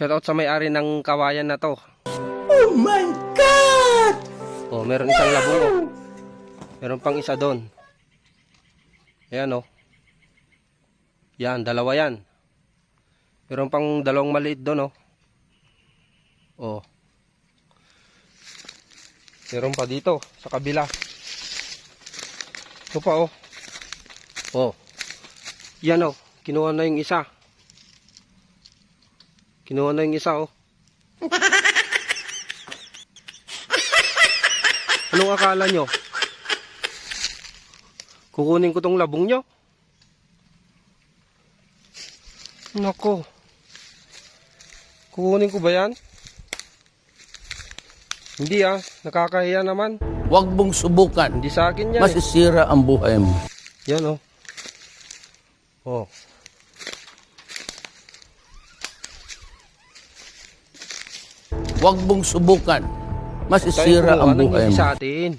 Shoutout sa may-ari ng kawayan na to. Oh my God! Oh, meron isang labong oh. Meron pang isa doon. Ayan oh. Yan, dalawa yan. Meron pang dalawang maliit doon oh. Oh. Meron pa dito sa kabila. Ito pa oh. Oh. Yan oh. Kinuha na yung isa. Kinuha na yung isa oh. Anong akala nyo? Kukunin ko tong labong nyo? Nako. Kukunin ko ba yan? Hindi ah, nakakahiya naman. Huwag mong subukan. Hindi sa akin yan eh. Masisira ang buhay mo. Yan oh. Oh. Huwag mong subukan. Masisira ang buhay mo. sa atin.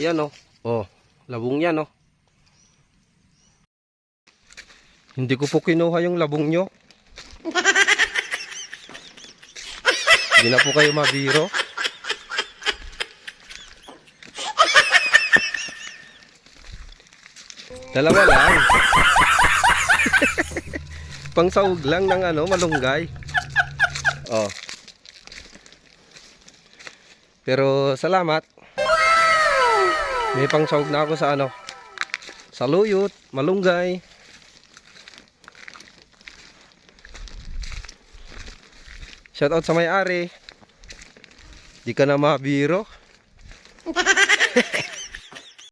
Yan oh. Oh, labong yan oh. Hindi ko po kinuha yung labong nyo. Hindi na po kayo mabiro. Dalawa lang. Pangsaug lang ng ano, malunggay. Oh. Pero salamat. May pangsahog na ako sa ano. Sa luyot, malunggay. Shout out sa may-ari. Di ka na mabiro.